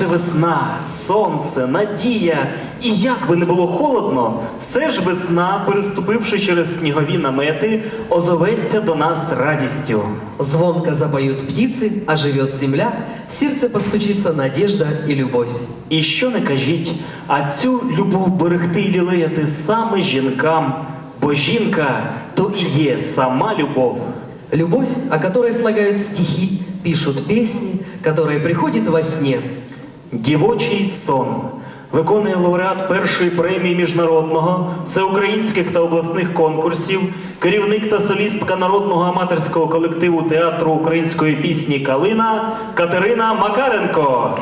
це весна, сонце, надія. І як би не було холодно, все ж весна, переступивши через снігові намети, озоветься до нас радістю. Звонко запоют птицы, оживет земля, в сердце постучится надежда и любовь. І що не кажіть, а цю любов берегти і лілеяти саме жінкам, бо жінка то і є сама любов. Любовь, о которой слагают стихи, пишут песни, которая приходит во сне. Дівочий сон виконує лауреат першої премії міжнародного, всеукраїнських та обласних конкурсів, керівник та солістка народного аматорського колективу театру української пісні Калина Катерина Макаренко.